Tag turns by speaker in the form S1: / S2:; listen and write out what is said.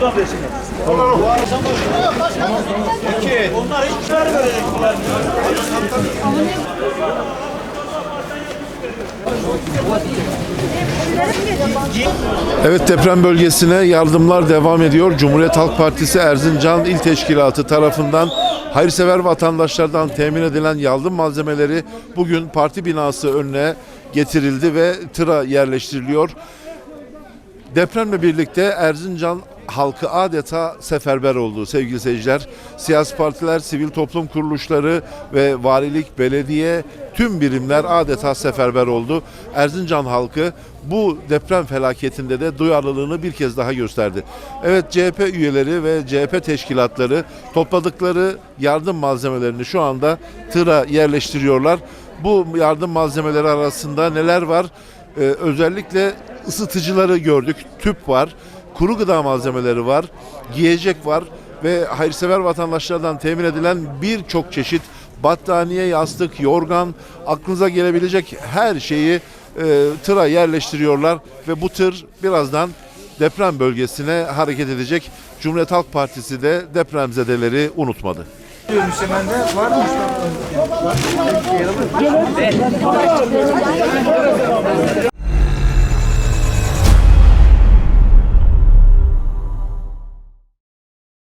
S1: Tamam. Tamam. Tamam. Peki. Onlar hiç vermeyecek bunlar. Ama ne? Evet deprem bölgesine yardımlar devam ediyor. Cumhuriyet Halk Partisi Erzincan İl Teşkilatı tarafından hayırsever vatandaşlardan temin edilen yardım malzemeleri bugün parti binası önüne getirildi ve tıra yerleştiriliyor. Depremle birlikte Erzincan halkı adeta seferber oldu sevgili seyirciler. Siyasi partiler, sivil toplum kuruluşları ve valilik, belediye tüm birimler adeta seferber oldu. Erzincan halkı bu deprem felaketinde de duyarlılığını bir kez daha gösterdi. Evet CHP üyeleri ve CHP teşkilatları topladıkları yardım malzemelerini şu anda tıra yerleştiriyorlar. Bu yardım malzemeleri arasında neler var? Ee, özellikle ısıtıcıları gördük. Tüp var, kuru gıda malzemeleri var, giyecek var ve hayırsever vatandaşlardan temin edilen birçok çeşit battaniye, yastık, yorgan, aklınıza gelebilecek her şeyi e, tıra yerleştiriyorlar ve bu tır birazdan deprem bölgesine hareket edecek. Cumhuriyet Halk Partisi de depremzedeleri unutmadı.
S2: Hemen de varmış.